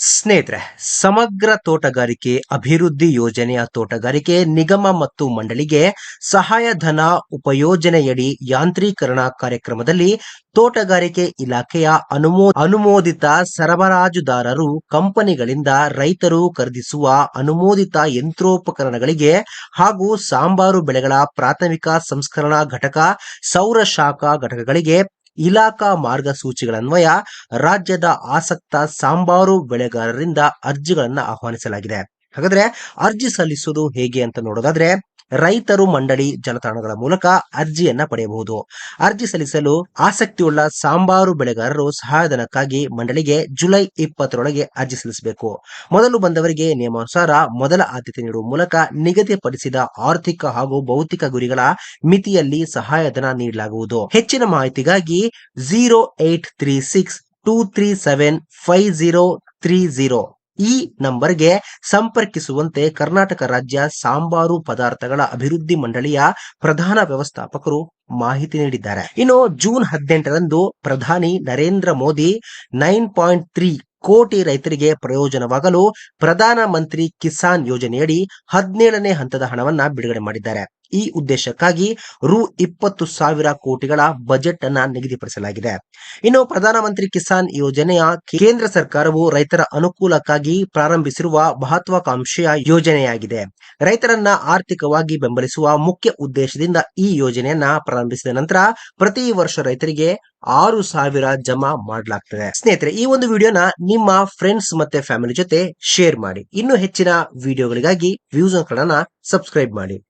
ಸ್ನೇಹಿತರೆ, ಸಮಗ್ರ ತೋಟಗಾರಿಕೆ ಅಭಿವೃದ್ಧಿ ಯೋಜನೆಯ ತೋಟಗಾರಿಕೆ ನಿಗಮ ಮತ್ತು ಮಂಡಳಿಗೆ ಸಹಾಯಧನ ಉಪಯೋಜನೆಯಡಿ ಯಾಂತ್ರೀಕರಣ ಕಾರ್ಯಕ್ರಮದಲ್ಲಿ ತೋಟಗಾರಿಕೆ ಇಲಾಖೆಯ ಅನುಮೋ, ಅನುಮೋದಿತ ಸರಬರಾಜುದಾರರು ಕಂಪನಿಗಳಿಂದ ರೈತರು ಖರೀದಿಸುವ ಅನುಮೋದಿತ ಯಂತ್ರೋಪಕರಣಗಳಿಗೆ ಹಾಗೂ ಸಾಂಬಾರು ಬೆಳೆಗಳ ಪ್ರಾಥಮಿಕ ಸಂಸ್ಕರಣಾ ಘಟಕ, ಸೌರ ಶಾಖಾ ಘಟಕಗಳಿಗೆ ಇಲಾಖಾ ಮಾರ್ಗಸೂಚಿಗಳನ್ವಯ ರಾಜ್ಯದ ಆಸಕ್ತ ಸಾಂಬಾರು ಬೆಳೆಗಾರರಿಂದ ಅರ್ಜಿಗಳನ್ನು ಆಹ್ವಾನಿಸಲಾಗಿದೆ. ಹಾಗಾದ್ರೆ ಅರ್ಜಿ ಸಲ್ಲಿಸೋದು ಹೇಗೆ ಅಂತ ನೋಡೋದಾದ್ರೆ ರೈತರು ಮಂಡಳಿ ಜಾಲತಾಣಗಳ ಮೂಲಕ ಅರ್ಜಿಯನ್ನ ಪಡೆಯಬಹುದು. ಅರ್ಜಿ ಸಲ್ಲಿಸಲು ಆಸಕ್ತಿಯುಳ್ಳ ಸಾಂಬಾರು ಬೆಳೆಗಾರರು ಸಹಾಯಧನಕ್ಕಾಗಿ ಮಂಡಳಿಗೆ ಜುಲೈ ಇಪ್ಪತ್ತರೊಳಗೆ ಅರ್ಜಿ ಸಲ್ಲಿಸಬೇಕು. ಮೊದಲು ಬಂದವರಿಗೆ ನಿಯಮಾನುಸಾರ ಮೊದಲ ಆದ್ಯತೆ ನೀಡುವ ಮೂಲಕ ನಿಗದಿಪಡಿಸಿದ ಆರ್ಥಿಕ ಹಾಗೂ ಭೌತಿಕ ಗುರಿಗಳ ಮಿತಿಯಲ್ಲಿ ಸಹಾಯಧನ ನೀಡಲಾಗುವುದು. ಹೆಚ್ಚಿನ ಮಾಹಿತಿಗಾಗಿ zero eight three six two three seven five zero three zero. ಈ ನಂಬರ್ಗೆ ಸಂಪರ್ಕಿಸುವಂತೆ ಕರ್ನಾಟಕ ರಾಜ್ಯ ಸಾಂಬಾರು ಪದಾರ್ಥಗಳ ಅಭಿವೃದ್ಧಿ ಮಂಡಳಿಯ ಪ್ರಧಾನ ವ್ಯವಸ್ಥಾಪಕರು ಮಾಹಿತಿ ನೀಡಿದ್ದಾರೆ. ಇನ್ನು ಜೂನ್ ಹದಿನೆಂಟರಂದು ಪ್ರಧಾನಿ Narendra Modi nine point three ಕೋಟಿ ರೈತರಿಗೆ ಪ್ರಯೋಜನವಾಗಲು ಪ್ರಧಾನ ಮಂತ್ರಿ ಕಿಸಾನ್ ಯೋಜನೆಯಡಿ ಹದಿನೇಳನೇ ಹಂತದ ಹಣವನ್ನ ಬಿಡುಗಡೆ ಮಾಡಿದ್ದಾರೆ. ಈ ಉದ್ದೇಶಕ್ಕಾಗಿ ರು ಇಪ್ಪತ್ತು ಸಾವಿರ ಕೋಟಿಗಳ ಬಜೆಟ್ ಅನ್ನ ನಿಗದಿಪಡಿಸಲಾಗಿದೆ. ಇನ್ನು ಪ್ರಧಾನಮಂತ್ರಿ ಕಿಸಾನ್ ಯೋಜನೆಯ ಕೇಂದ್ರ ಸರ್ಕಾರವು ರೈತರ ಅನುಕೂಲಕ್ಕಾಗಿ ಪ್ರಾರಂಭಿಸಿರುವ ಮಹತ್ವಾಕಾಂಕ್ಷೆಯ ಯೋಜನೆಯಾಗಿದೆ. ರೈತರನ್ನ ಆರ್ಥಿಕವಾಗಿ ಬೆಂಬಲಿಸುವ ಮುಖ್ಯ ಉದ್ದೇಶದಿಂದ ಈ ಯೋಜನೆಯನ್ನ ಪ್ರಾರಂಭಿಸಿದ ನಂತರ ಪ್ರತಿ ವರ್ಷ ರೈತರಿಗೆ ಆರು ಸಾವಿರ ಜಮಾ ಮಾಡಲಾಗ್ತದೆ. ಸ್ನೇಹಿತರೆ, ಈ ಒಂದು ವಿಡಿಯೋನ ನಿಮ್ಮ ಫ್ರೆಂಡ್ಸ್ ಮತ್ತೆ ಫ್ಯಾಮಿಲಿ ಜೊತೆ ಶೇರ್ ಮಾಡಿ. ಇನ್ನು ಹೆಚ್ಚಿನ ವಿಡಿಯೋಗಳಿಗಾಗಿ ವ್ಯೂಸ್ ಸಬ್ಸ್ಕ್ರೈಬ್ ಮಾಡಿ.